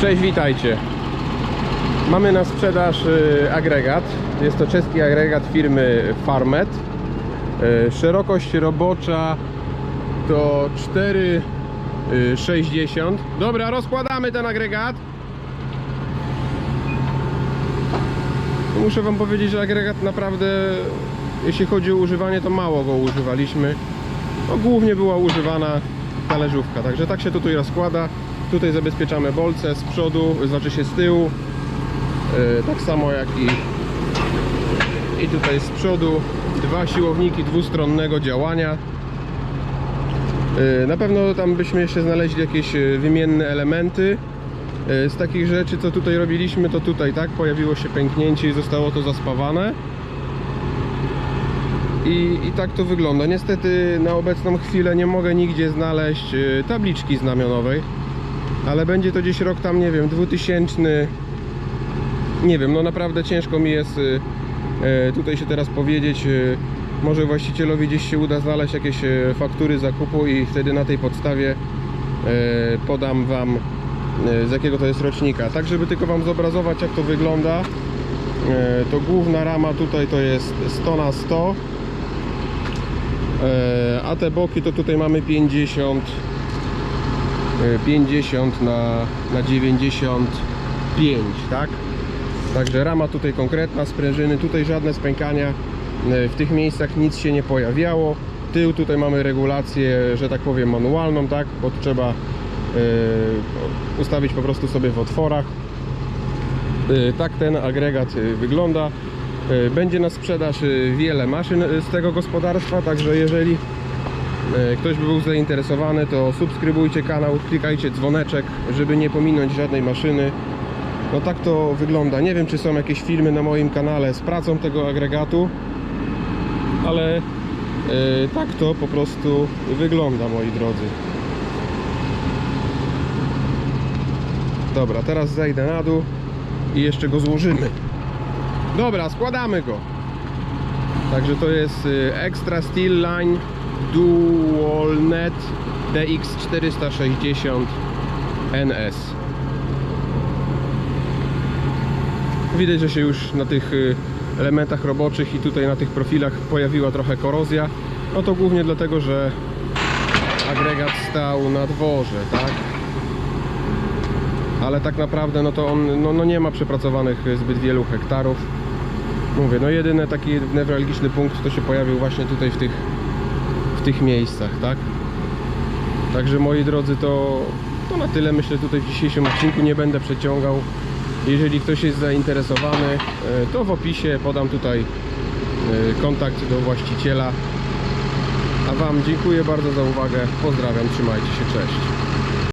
Cześć, witajcie. Mamy na sprzedaż y, agregat. Jest to czeski agregat firmy Farmet. Y, Szerokość robocza to 4,60. Dobra, rozkładamy ten agregat. Muszę Wam powiedzieć, że agregat naprawdę, jeśli chodzi o używanie, to mało go używaliśmy. No, głównie była używana talerzówka, także tak się tutaj rozkłada. Tutaj zabezpieczamy bolce z przodu, znaczy się z tyłu. Yy, tak samo jak i, i tutaj z przodu. Dwa siłowniki dwustronnego działania. Yy, Na pewno tam byśmy jeszcze znaleźli jakieś yy, wymienne elementy. Z takich rzeczy, co tutaj robiliśmy, to tutaj tak pojawiło się pęknięcie i zostało to zaspawane. I, I tak to wygląda. Niestety na obecną chwilę nie mogę nigdzie znaleźć tabliczki znamionowej, ale będzie to gdzieś rok tam, nie wiem, 2000. Nie wiem, no naprawdę ciężko mi jest yy, yy, tutaj się teraz powiedzieć. yy, Może właścicielowi gdzieś się uda znaleźć jakieś faktury zakupu i wtedy na tej podstawie podam Wam z jakiego to jest rocznika. Tak, żeby tylko Wam zobrazować jak to wygląda. To główna rama tutaj to jest 100 na 100 E, a te boki to tutaj mamy 50 e, 50 na, na 95 tak? Także rama tutaj konkretna sprężyny tutaj żadne spękania E, w tych miejscach nic się nie pojawiało. Tył tutaj mamy regulację że tak powiem manualną tak? Bo trzeba e, ustawić po prostu sobie w otworach. E, tak ten agregat e, wygląda. Będzie na sprzedaż wiele maszyn z tego gospodarstwa, także jeżeli ktoś by był zainteresowany, to subskrybujcie kanał, klikajcie dzwoneczek, żeby nie pominąć żadnej maszyny. No tak to wygląda. Nie wiem, czy są jakieś filmy na moim kanale z pracą tego agregatu, ale e, tak to po prostu wygląda, moi drodzy. Dobra, teraz zejdę na dół i jeszcze go złożymy. Dobra, składamy go. Także to jest y, Extra Steel Line DualNet DX460 NS. Widać, że się już na tych y, elementach roboczych i tutaj na tych profilach pojawiła trochę korozja. No to głównie dlatego, że agregat stał na dworze, tak? ale tak naprawdę no to on no, no nie ma przepracowanych zbyt wielu hektarów. Mówię, no jedyny taki newralgiczny punkt to się pojawił właśnie tutaj w tych, tych miejscach, tak? Także moi drodzy, to, to na tyle myślę tutaj w dzisiejszym odcinku nie będę przeciągał. Jeżeli ktoś jest zainteresowany, e, to w opisie podam tutaj e, kontakt do właściciela. A Wam dziękuję bardzo za uwagę. Pozdrawiam, trzymajcie się, cześć.